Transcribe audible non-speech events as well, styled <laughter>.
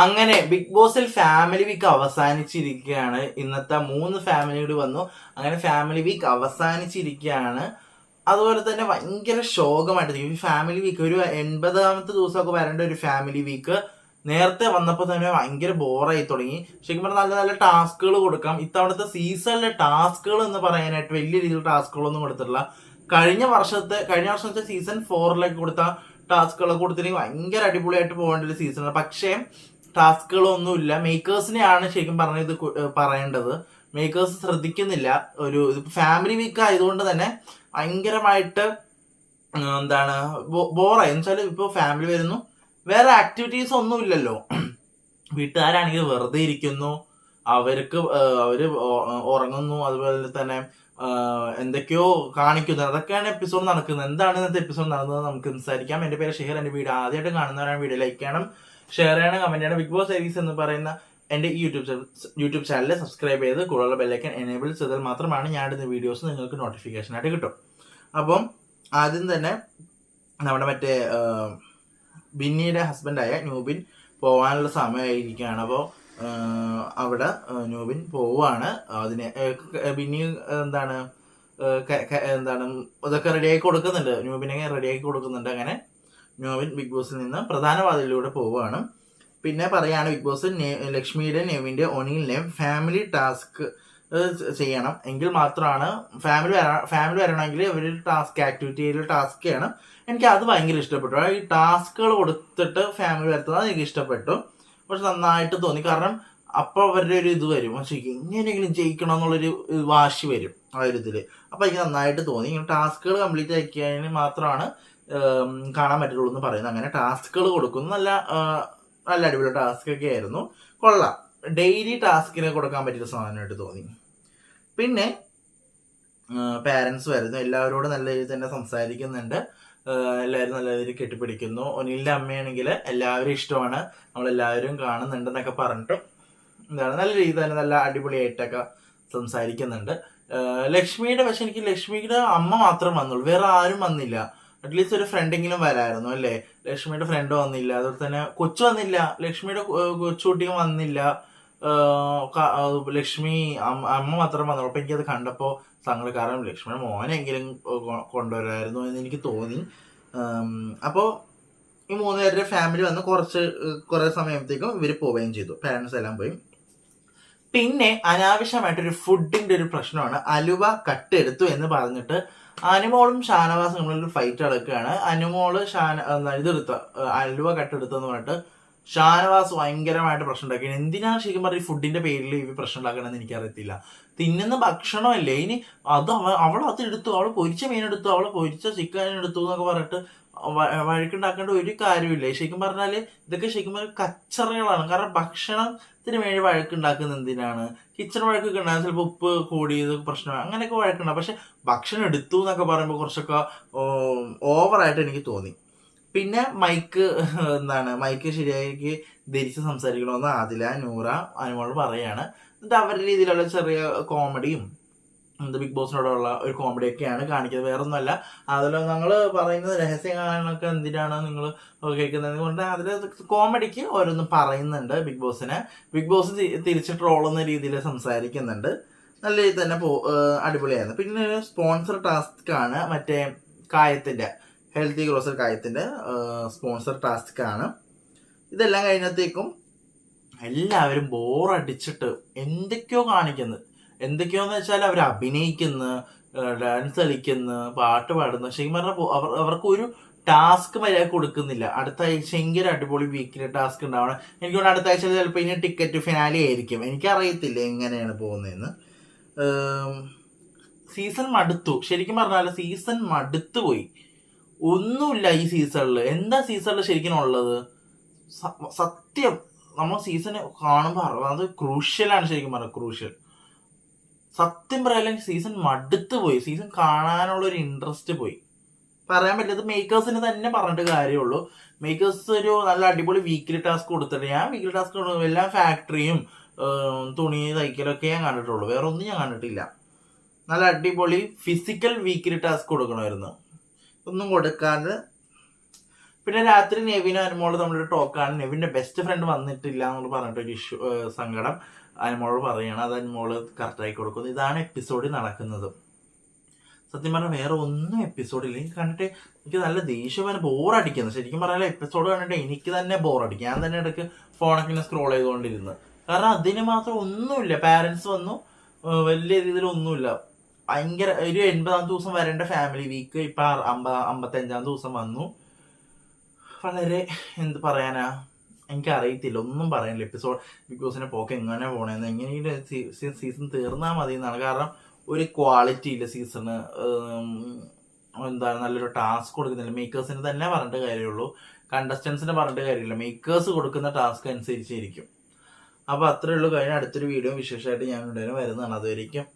അങ്ങനെ ബിഗ് ബോസിൽ family week അവസാനിച്ചിരിക്കുകയാണ്. ഇന്നത്തെ മൂന്ന് ഫാമിലിയോട് വന്നു. അങ്ങനെ ഫാമിലി വീക്ക് അവസാനിച്ചിരിക്കുകയാണ്. അതുപോലെ തന്നെ ഭയങ്കര ശോകമായിട്ട് ഈ ഫാമിലി വീക്ക് ഒരു എൺപതാമത്തെ ദിവസമൊക്കെ വരേണ്ട ഒരു ഫാമിലി വീക്ക് നേരത്തെ വന്നപ്പോൾ തന്നെ ഭയങ്കര ബോറായി തുടങ്ങി. ശരിക്കും പറഞ്ഞാൽ നല്ല നല്ല ടാസ്കുകൾ കൊടുക്കാം. ഇത്തവണത്തെ സീസണിലെ ടാസ്കുകൾ എന്ന് പറയാനായിട്ട് വലിയ രീതിയിൽ ടാസ്കുകളൊന്നും കൊടുത്തിട്ടില്ല. കഴിഞ്ഞ വർഷത്തെ കഴിഞ്ഞ വർഷത്തെ സീസൺ ഫോറിലേക്ക് കൊടുത്ത ടാസ്കുകളൊക്കെ കൊടുത്തിട്ടുണ്ടെങ്കിൽ ഭയങ്കര അടിപൊളിയായിട്ട് പോകേണ്ട ഒരു സീസണാണ് പക്ഷേ ടാസ്കുകളൊന്നുമില്ല. മേക്കേഴ്സിനെയാണ് ശരിക്കും പറഞ്ഞത് പറയേണ്ടത്. മേക്കേഴ്സ് ശ്രദ്ധിക്കുന്നില്ല. ഒരു ഫാമിലി വീക്ക് ആയതുകൊണ്ട് തന്നെ ഭയങ്കരമായിട്ട് എന്താണ് ബോറായി. എന്ന് വെച്ചാൽ ഇപ്പോൾ ഫാമിലി വരുന്നു. വേറെ ആക്ടിവിറ്റീസ് ഒന്നും ഇല്ലല്ലോ <clears throat> വീട്ടുകാരാണെങ്കിൽ വെറുതെ ഇരിക്കുന്നു. അവർക്ക് അവർ ഉറങ്ങുന്നു. അതുപോലെ തന്നെ എന്തൊക്കെയോ കാണിക്കുന്നു. അതൊക്കെയാണ് എപ്പിസോഡ് നടക്കുന്നത്. എന്താണ് ഇന്നത്തെ എപ്പിസോഡ് നടന്നത് നമുക്ക് സംസാരിക്കാം. എന്റെ പേര് ഷെഹർ എന്റെ വീട് ആദ്യമായിട്ട് കാണുന്നവരാണ് വീഡിയോ ലൈക്ക് ചെയ്യണം ഷെയർ ചെയ്യണം കമന്റ് ചെയ്യണം. ബിഗ് ബോസ് സീരീസ് എന്ന് പറയുന്ന എന്റെ ഈ യൂട്യൂബ് യൂട്യൂബ് ചാനൽ സബ്സ്ക്രൈബ് ചെയ്ത് കൂടുതൽ ബെല്ലൈക്കൻ എനേബിൾ ചെയ്താൽ മാത്രമാണ് ഞാൻ ഇടുന്ന വീഡിയോസ് നിങ്ങൾക്ക് നോട്ടിഫിക്കേഷൻ ആയിട്ട് കിട്ടും. അപ്പം ആദ്യം തന്നെ നമ്മുടെ മറ്റേ ബിന്നിയുടെ ഹസ്ബൻഡായ ന്യൂബിൻ പോകാനുള്ള സമയമായിരിക്കുകയാണ്. അപ്പോൾ അവിടെ നോബിൻ പോവാണ് അതിനെ ബിന്നി എന്താണ് എന്താണ് ഇതൊക്കെ റെഡിയാക്കി കൊടുക്കുന്നുണ്ട്. ന്യൂബിനെ റെഡിയാക്കി കൊടുക്കുന്നുണ്ട് അങ്ങനെ. ന്യൂബിൻ ബിഗ് ബോസിൽ നിന്ന് പ്രധാന വാതിലിലൂടെ പോവുകയാണ് പിന്നെ പറയാണ് ബിഗ് ബോസ് ലക്ഷ്മിയുടെ നെവിന്റെ ഒനിലിനെയും ഫാമിലി ടാസ്ക് ചെയ്യണം. എങ്കിൽ മാത്രമാണ് ഫാമിലി ഫാമിലി വരണമെങ്കിൽ അവർ ടാസ്ക് ആക്ടിവിറ്റിയിൽ ടാസ്ക് ചെയ്യണം എനിക്ക് അത് ഭയങ്കര ഇഷ്ടപ്പെട്ടു. ഈ ടാസ്കുകൾ കൊടുത്തിട്ട് ഫാമിലി വരുത്തുന്നത് എനിക്ക് ഇഷ്ടപ്പെട്ടു. പക്ഷെ നന്നായിട്ട് തോന്നി. കാരണം അപ്പോൾ അവരുടെ ഒരു ഇത് വരും. പക്ഷേ എങ്ങനെയെങ്കിലും ജയിക്കണം എന്നുള്ളൊരു വാശി വരും ആ ഒരു ഇതിൽ അപ്പോൾ എനിക്ക് നന്നായിട്ട് തോന്നി. ഇങ്ങനെ ടാസ്കുകൾ കംപ്ലീറ്റ് ആക്കിയതിന് മാത്രമാണ് കാണാൻ പറ്റുള്ളൂ എന്ന് പറയുന്നത്. അങ്ങനെ ടാസ്കുകൾ കൊടുക്കുന്നു നല്ല നല്ല അടിപൊളി ടാസ്ക് ഒക്കെ ആയിരുന്നു. കൊള്ളാം. ഡെയിലി ടാസ്കിന് കൊടുക്കാൻ പറ്റിയ സാധനമായിട്ട് തോന്നി. പിന്നെ പാരൻസ് വരുന്നു. എല്ലാവരോടും നല്ല രീതിയിൽ തന്നെ സംസാരിക്കുന്നുണ്ട്. എല്ലാവരും നല്ല രീതിയിൽ കെട്ടിപ്പിടിക്കുന്നു. ഒനിലിന്റെ അമ്മയാണെങ്കിൽ എല്ലാവരും ഇഷ്ടമാണ്. നമ്മളെല്ലാവരും കാണുന്നുണ്ടെന്നൊക്കെ പറഞ്ഞിട്ട് എന്താണ് നല്ല രീതിയിൽ തന്നെ നല്ല അടിപൊളിയായിട്ടൊക്കെ സംസാരിക്കുന്നുണ്ട്. ലക്ഷ്മിയുടെ പക്ഷെ എനിക്ക് ലക്ഷ്മിയുടെ അമ്മ മാത്രം വന്നുള്ളൂ. വേറെ ആരും വന്നില്ല. അറ്റ്ലീസ്റ്റ് ഒരു ഫ്രണ്ടെങ്കിലും വരായിരുന്നു അല്ലേ? ലക്ഷ്മിയുടെ ഫ്രണ്ട് വന്നില്ല. അതുപോലെ തന്നെ കൊച്ചു വന്നില്ല. ലക്ഷ്മിയുടെ കൊച്ചുകുട്ടിയും വന്നില്ല. ലക്ഷ്മി അമ്മ മാത്രം വന്നപ്പോൾ അപ്പൊ എനിക്കത് കണ്ടപ്പോൾ സങ്കടം കാരണം ലക്ഷ്മിയുടെ മോനെങ്കിലും കൊണ്ടുവരായിരുന്നു എന്ന് എനിക്ക് തോന്നി. അപ്പോൾ ഈ മൂന്ന് പേരുടെ ഫാമിലി വന്ന് കുറച്ച് കുറേ സമയത്തേക്കും ഇവർ പോവുകയും ചെയ്തു. പാരൻസ് എല്ലാം പോയി. പിന്നെ അനാവശ്യമായിട്ടൊരു ഫുഡിന്റെ ഒരു പ്രശ്നമാണ്. അലുവ കട്ട് എടുത്തു എന്ന് പറഞ്ഞിട്ട് അനുമോളും ഷാനവാസും തമ്മിലൊരു ഫൈറ്റ് നടക്കുകയാണ്. അനുമോൾ ഷാന ഇതെടുത്ത അലുവ കട്ട് കട്ടെടുത്തെന്ന് പറഞ്ഞിട്ട് ഷാനവാസ് ഭയങ്കരമായിട്ട് പ്രശ്നം ഉണ്ടാക്കി എന്തിനാണ് ശരിക്കും പറഞ്ഞ ഫുഡിന്റെ പേരിൽ ഇവ പ്രശ്നം ഉണ്ടാക്കണമെന്ന് എനിക്കറിയത്തില്ല. തിന്നുന്ന ഭക്ഷണമല്ലേ? ഇനി അത് അവ അവൾ അത് എടുത്തു അവൾ പൊരിച്ച മീൻ എടുത്തു അവൾ പൊരിച്ച ചിക്കൻ എടുത്തു എന്നൊക്കെ പറഞ്ഞിട്ട് വഴക്കുണ്ടാക്കേണ്ട ഒരു കാര്യമില്ല. ശരിക്കും പറഞ്ഞാൽ ഇതൊക്കെ ശരിക്കും പറഞ്ഞാൽ കച്ചറകളാണ്. കാരണം ഭക്ഷണത്തിന് വേണ്ടി വഴക്കുണ്ടാക്കുന്ന എന്തിനാണ്? കിച്ചൺ വഴക്കൊക്കെ ഉണ്ടാകും ചിലപ്പോൾ ഉപ്പ് കൂടിയത് പ്രശ്നമാണ് അങ്ങനെയൊക്കെ വഴക്കുണ്ടാകും പക്ഷെ ഭക്ഷണം എടുത്തു എന്നൊക്കെ പറയുമ്പോൾ കുറച്ചൊക്കെ ഓവറായിട്ട് എനിക്ക് തോന്നി. പിന്നെ മൈക്ക് എന്താണ് മൈക്ക് ശരിയാക്കി ധരിച്ച് സംസാരിക്കണമെന്ന് ആദില നൂറ അനുമോൾ പറയാണ്. എന്നിട്ട് അവരുടെ രീതിയിലുള്ള ചെറിയ കോമഡിയും എന്ത് ബിഗ് ബോസിനോടുള്ള ഒരു കോമഡിയൊക്കെയാണ് കാണിക്കുന്നത്. വേറെ ഒന്നുമല്ല അതിൽ ഞങ്ങൾ പറയുന്നത് രഹസ്യ കാണാനൊക്കെ എന്തിനാണ് നിങ്ങൾ കേൾക്കുന്നത് കൊണ്ട് അതിൽ കോമഡിക്ക് ഓരോന്നും പറയുന്നുണ്ട് ബിഗ് ബോസിനെ. ബിഗ് ബോസ് തിരിച്ച് ട്രോളുന്ന രീതിയിൽ സംസാരിക്കുന്നുണ്ട്. നല്ല രീതിയിൽ തന്നെ പോ അടിപൊളിയായിരുന്നു. പിന്നെ ഒരു സ്പോൺസർ ടാസ്ക് ആണ് മറ്റേ കായത്തിന്റെ. ഹെൽത്തി ഗ്രോസർ കായത്തിന്റെ സ്പോൺസർ ടാസ്ക് ആണ്. ഇതെല്ലാം കഴിഞ്ഞത്തേക്കും എല്ലാവരും ബോറടിച്ചിട്ട് എന്തൊക്കെയോ കാണിക്കുന്നത് എന്തൊക്കെയോന്ന് വെച്ചാൽ അവർ അഭിനയിക്കുന്ന ഡാൻസ് കളിക്കുന്നു പാട്ട് പാടുന്നു. ശരിക്കും പറഞ്ഞാൽ അവർ അവർക്ക് ഒരു ടാസ്ക് മര്യാദ കൊടുക്കുന്നില്ല. അടുത്ത ആഴ്ച എങ്കിലും അടിപൊളി വീക്കിലെ ടാസ്ക് ഉണ്ടാവണം. എനിക്ക് അടുത്ത ആഴ്ച ചിലപ്പോൾ ഇനി ടിക്കറ്റ് ഫിനാലി ആയിരിക്കും. എനിക്കറിയത്തില്ല എങ്ങനെയാണ് പോകുന്നതെന്ന്. സീസൺ മടുത്തു. ശരിക്കും പറഞ്ഞാൽ സീസൺ മടുത്തു പോയി ഒന്നുമില്ല ഈ സീസണിൽ എന്താ സീസണിൽ ശരിക്കും ഉള്ളത്? സത്യം. നമ്മൾ സീസൺ കാണുമ്പോൾ അത് ക്രൂഷ്യലാണ് ശരിക്കും പറഞ്ഞത് ക്രൂഷ്യൽ സത്യം പറയാൻ സീസൺ മടുത്തു പോയി. സീസൺ കാണാനുള്ള ഒരു ഇൻട്രസ്റ്റ് പോയി. പറയാൻ പറ്റില്ല മേക്കേഴ്സിന് തന്നെ പറഞ്ഞിട്ട് കാര്യമുള്ളൂ. മേക്കേഴ്സ് ഒരു നല്ല അടിപൊളി വീക്കിലി ടാസ്ക് കൊടുത്തിട്ട് ഞാൻ വീക്കിലി ടാസ്ക് എല്ലാ ഫാക്ടറിയും തുണി തയ്ക്കലൊക്കെ ഞാൻ കണ്ടിട്ടുള്ളൂ. വേറെ ഒന്നും ഞാൻ കണ്ടിട്ടില്ല. നല്ല അടിപൊളി ഫിസിക്കൽ വീക്കിലി ടാസ്ക് കൊടുക്കണമായിരുന്നു. ഒന്നും കൊടുക്കാതെ. പിന്നെ രാത്രി നെവിനും അനുമോൾ തമ്മിലൊരു ടോക്കാണ് നെവിന്റെ ബെസ്റ്റ് ഫ്രണ്ട് വന്നിട്ടില്ല എന്നുള്ള പറഞ്ഞിട്ട് ഒരു ഇഷ്യൂ സങ്കടം അനുമോളോട് പറയുകയാണ് അത് അനുമോൾ കറക്റ്റായി കൊടുക്കുന്നു. ഇതാണ് എപ്പിസോഡിൽ നടക്കുന്നത്. സത്യം പറഞ്ഞാൽ വേറെ ഒന്നും എപ്പിസോഡില്ല എനിക്ക് കണ്ടിട്ട് എനിക്ക് നല്ല ദേഷ്യമാണ് ബോറടിക്കുന്നത് ശരിക്കും പറഞ്ഞാൽ എപ്പിസോഡ് കണ്ടിട്ട് എനിക്ക് തന്നെ ബോറടിക്കും ഞാൻ തന്നെ ഇടയ്ക്ക് ഫോണൊക്കെ ഇങ്ങനെ സ്ക്രോൾ ചെയ്തുകൊണ്ടിരുന്നത് കാരണം അതിന് മാത്രം ഒന്നുമില്ല. പാരൻസ് വന്നു. വലിയ രീതിയിൽ ഒന്നുമില്ല. ഭയങ്കര ഒരു എൺപതാം ദിവസം വരേണ്ട ഫാമിലി വീക്ക് ഇപ്പൊ അമ്പ അമ്പത്തഞ്ചാം ദിവസം വന്നു. വളരെ എന്ത് പറയാനാ എനിക്ക് അറിയത്തില്ല ഒന്നും പറയാനില്ല. എപ്പിസോഡ് ബിഗ് ബോസിനെ പോക്ക് എങ്ങനെ പോണേന്ന്. എങ്ങനെയും സീസൺ തീർന്നാൽ മതി എന്നാണ് കാരണം ഒരു ക്വാളിറ്റി ഇല്ല സീസണ് എന്താണ് നല്ലൊരു ടാസ്ക് കൊടുക്കുന്നില്ല. മേക്കേഴ്സിന് തന്നെ പറഞ്ഞിട്ട് കാര്യമുള്ളൂ. കണ്ടസ്റ്റൻസിന് പറഞ്ഞിട്ട് കാര്യമില്ല. മേക്കേഴ്സ് കൊടുക്കുന്ന ടാസ്ക് അനുസരിച്ചിരിക്കും. അപ്പൊ അത്രേ ഉള്ളൂ. കഴിഞ്ഞ അടുത്തൊരു വീഡിയോ വിശേഷമായിട്ട് ഞാൻ ഉടനെ വരുന്നതാണ്. അതുവരെയും